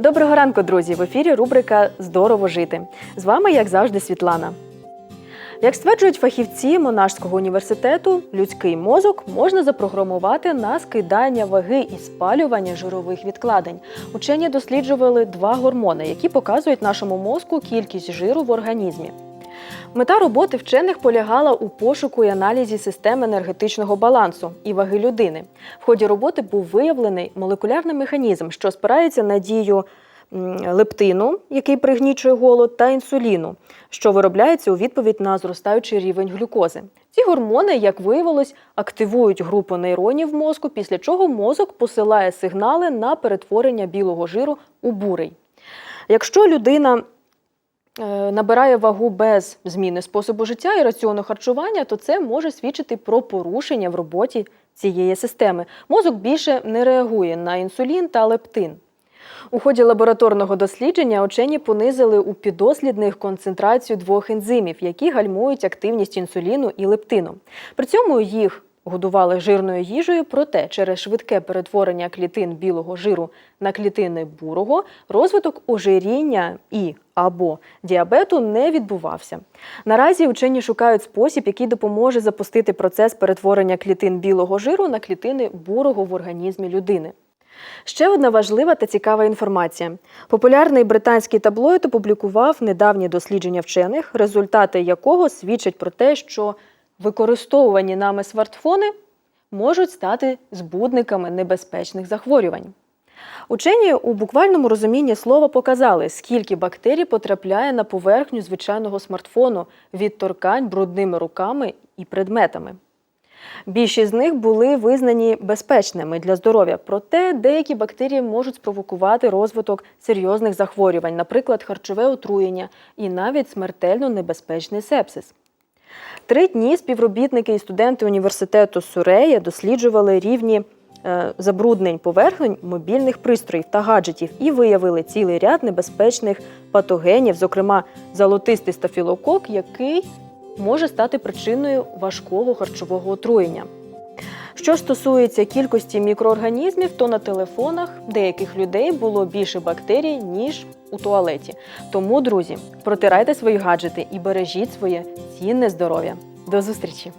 Доброго ранку, друзі! В ефірі рубрика Здорово жити. З вами, як завжди, Світлана. Як стверджують фахівці Монашського університету, людський мозок можна запрограмувати на скидання ваги і спалювання жирових відкладень. Учені досліджували два гормони, які показують нашому мозку кількість жиру в організмі. Мета роботи вчених полягала у пошуку і аналізі систем енергетичного балансу і ваги людини. В ході роботи був виявлений молекулярний механізм, що спирається на дію лептину, який пригнічує голод, та інсуліну, що виробляється у відповідь на зростаючий рівень глюкози. Ці гормони, як виявилось, активують групу нейронів мозку, після чого мозок посилає сигнали на перетворення білого жиру у бурий. Якщо людина набирає вагу без зміни способу життя і раціону харчування, то це може свідчити про порушення в роботі цієї системи. Мозок більше не реагує на інсулін та лептин. У ході лабораторного дослідження учені понизили у підослідних концентрацію двох ензимів, які гальмують активність інсуліну і лептину. При цьому їх годували жирною їжею, проте через швидке перетворення клітин білого жиру на клітини бурого розвиток ожиріння і або діабету не відбувався. Наразі учені шукають спосіб, який допоможе запустити процес перетворення клітин білого жиру на клітини бурого в організмі людини. Ще одна важлива та цікава інформація. Популярний британський таблоїд опублікував недавні дослідження вчених, результати якого свідчать про те, що використовувані нами смартфони можуть стати збудниками небезпечних захворювань. Учені у буквальному розумінні слова показали, скільки бактерій потрапляє на поверхню звичайного смартфону від торкань брудними руками і предметами. Більшість з них були визнані безпечними для здоров'я, проте деякі бактерії можуть спровокувати розвиток серйозних захворювань, наприклад, харчове отруєння і навіть смертельно небезпечний сепсис. Три дні співробітники і студенти університету Сурея досліджували рівні е, забруднень поверхонь мобільних пристроїв та гаджетів і виявили цілий ряд небезпечних патогенів, зокрема золотистий стафілокок, який може стати причиною важкого харчового отруєння. Що стосується кількості мікроорганізмів, то на телефонах деяких людей було більше бактерій, ніж у туалеті. Тому, друзі, протирайте свої гаджети і бережіть своє цінне здоров'я. До зустрічі!